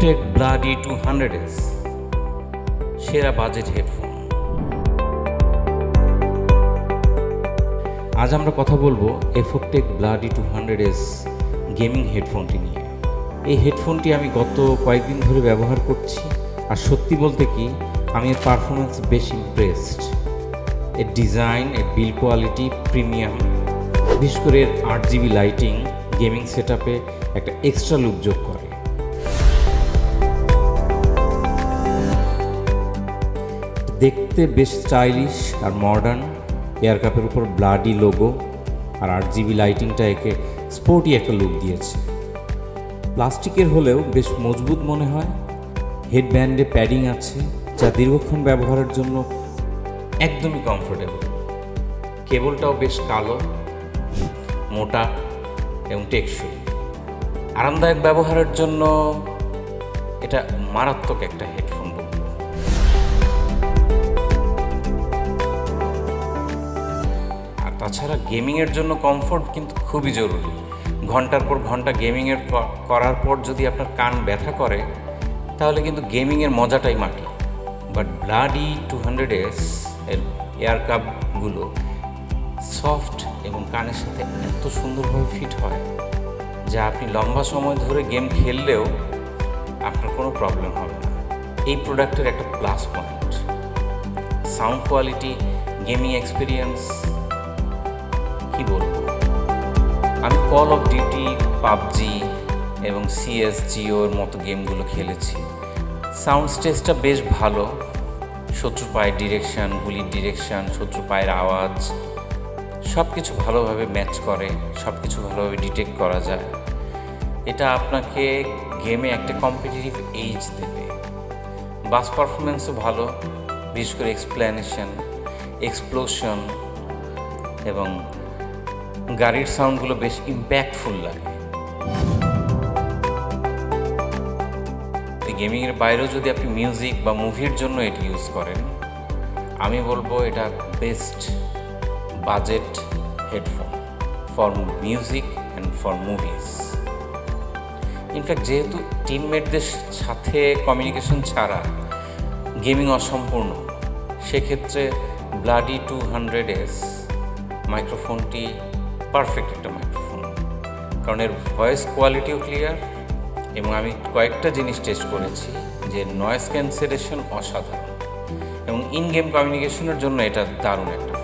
এফোকটেক bloody two hundred S সেরা budget headphone আজ আমরা কথা বলব এফোকটেক bloody two hundred S gaming হেডফোনটি নিয়ে। এই হেডফোনটি আমি গত কয়েকদিন ধরে ব্যবহার করছি আর সত্যি বলতে কি, আমি এর পারফরমেন্স বেশ ইমপ্রেসড এর ডিজাইন এর বিল কোয়ালিটি প্রিমিয়াম বিশেষ করে এর আট জিবি লাইটিং গেমিং সেট একটা এক্সট্রা লুক যোগ করে। দেখতে বেশ স্টাইলিশ আর মডার্ন এয়ার কাপের উপর ব্লাডি লোগো আর আট জিবি লাইটিংটা একে স্পোর্টি একটা লুক দিয়েছে। প্লাস্টিকের হলেও বেশ মজবুত মনে হয়। হেডব্যান্ডে প্যাডিং আছে, যা দীর্ঘক্ষণ ব্যবহারের জন্য একদমই কমফোর্টেবল কেবলটাও বেশ কালো, মোটা এবং টেকসই। আরামদায়ক ব্যবহারের জন্য এটা মারাত্মক একটা হেডফোন তাছাড়া গেমিংয়ের জন্য কমফোর্ট কিন্তু খুবই জরুরি। ঘণ্টার পর ঘণ্টা গেমিংয়ের করার পর যদি আপনার কান ব্যথা করে, তাহলে কিন্তু গেমিংয়ের মজাটাই মাটি। But bloody two hundred S এর এয়ার কাপগুলো সফট এবং কানের সাথে এত সুন্দরভাবে ফিট হয়, যা আপনি লম্বা সময় ধরে গেম খেললেও আপনার কোনো প্রবলেম হবে না। এই প্রোডাক্টের একটা plus point sound quality gaming experience কি বলব? আমি কল অফ ডিউটি পাবজি এবং সিএসজিওর মতো গেমগুলো খেলেছি। সাউন্ড স্টেজটা বেশ ভালো। শত্রু পায়ের ডিরেকশান গুলির ডিরেকশান শত্রু পায়ের আওয়াজ সব কিছু ভালোভাবে ম্যাচ করে সব কিছু ভালোভাবে ডিটেক্ট করা যায়। এটা আপনাকে গেমে একটা কম্পিটিটিভ এইজ দেবে। বাস পারফরমেন্সও ভালো, বিশেষ করে এক্সপ্লেনেশন এক্সপ্লোশন এবং গাড়ির সাউন্ডগুলো বেশ ইম্প্যাক্টফুল লাগে। গেমিংয়ের বাইরেও যদি আপনি মিউজিক বা মুভির জন্য এটি ইউজ করেন, আমি বলব এটা best budget headphone for music and for movies in fact যেহেতু টিমমেটদের সাথে কমিউনিকেশন ছাড়া গেমিং অসম্পূর্ণ, সেক্ষেত্রে ব্লাডি টু হান্ড্রেড এস মাইক্রোফোনটি পারফেক্ট একটা মাইক্রোফোন কারণ এর ভয়েস কোয়ালিটিও ক্লিয়ার এবং আমি কয়েকটা জিনিস টেস্ট করেছি যে নয়েস ক্যান্সেলেশন অসাধারণ। এবং ইন গেম কমিউনিকেশনের জন্য এটা দারুণ একটা